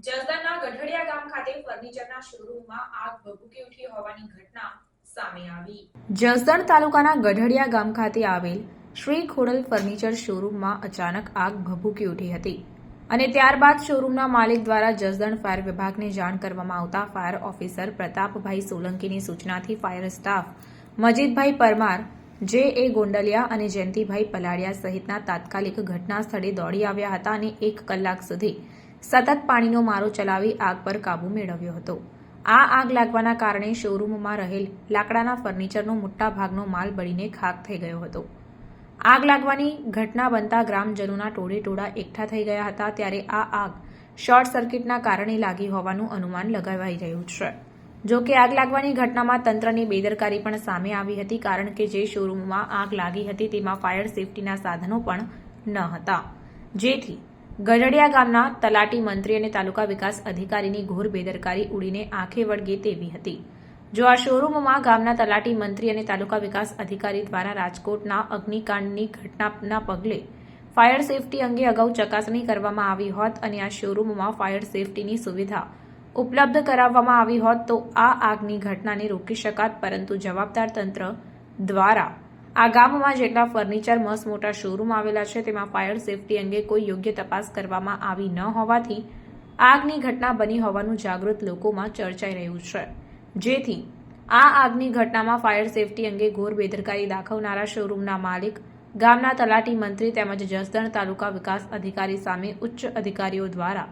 જસદણના ગઢડિયા ગામ ખાતે ફર્નિચરના શોરૂમમાં આગ ભભૂકી ઉઠી હોવાની ઘટના સામે આવી. જસદણ તાલુકાના ગઢડિયા ગામ ખાતે આવેલ શ્રી ખોડલ ફર્નિચર શોરૂમમાં અચાનક આગ ભભૂકી ઉઠી હતી અને ત્યારબાદ શોરૂમના માલિક દ્વારા જસદણ ફાયર વિભાગને જાણ કરવામાં આવતા ફાયર ઓફિસર પ્રતાપભાઈ સોલંકીની સૂચનાથી fire staff Majidbhai Parmar J A Gondaliya અને જયંતિભાઈ પલાડિયા સહિતના તાત્કાલિક ઘટના સ્થળે દોડી આવ્યા હતા અને એક કલાક સુધી સતત પાણીનો મારો ચલાવી આગ પર કાબૂ મેળવ્યો હતો. આ આગ લાગવાના કારણે શોરૂમમાં રહેલ લાકડાના ફર્નિચરનો મોટા ભાગનો માલ બળીને ખાક થઈ ગયો હતો. આગ લાગવાની ઘટના બનતા ગ્રામજનોના ટોળે ટોળા એકઠા થઈ ગયા હતા ત્યારે આ આગ શોર્ટ સર્કિટના કારણે લાગી હોવાનું અનુમાન લગાવાઈ રહ્યું છે. જો કે આગ લાગવાની ઘટનામાં તંત્રની બેદરકારી પણ સામે આવી હતી કારણ કે જે શોરૂમમાં આગ લાગી હતી તેમાં ફાયર સેફટીના સાધનો પણ ન હતા. જેથી ગઢડિયા ગામના તલાટી મંત્રી અને તાલુકા વિકાસ અધિકારીની ઘોર બેદરકારી ઉડીને આંખે વળગે તેવી હતી. જો આ શોરૂમમાં ગામના તલાટી મંત્રી અને તાલુકા વિકાસ અધિકારી દ્વારા રાજકોટના અગ્નિકાંડની ઘટનાના પગલે ફાયર સેફટી અંગે અગાઉ ચકાસણી કરવામાં આવી હોત અને આ શોરૂમમાં ફાયર સેફટીની સુવિધા ઉપલબ્ધ કરાવવામાં આવી હોત તો આ આગની ઘટનાને રોકી શકાત, પરંતુ જવાબદાર તંત્ર દ્વારા આ ગામમાં જેટલા ફર્નિચર મસ મોટા શોરૂમ આવેલા છે, તેમાં ફાયર સેફટી અંગે કોઈ યોગ્ય તપાસ કરવામાં આવી ન હોવાથી આગની ઘટના બની હોવાનું જાગૃત લોકોમાં ચર્ચાઈ રહ્યું છે. જેથી આ આગની ઘટનામાં ફાયર સેફટી અંગે ઘોર બેદરકારી દાખવનારા શોરૂમના માલિક, ગામના તલાટી મંત્રી તેમજ જસદણ તાલુકા વિકાસ અધિકારી સામે ઉચ્ચ અધિકારીઓ દ્વારા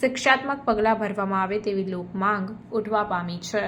શિક્ષાત્મક પગલાં ભરવામાં આવે તેવી લોકમાંગ ઉઠવા પામી છે.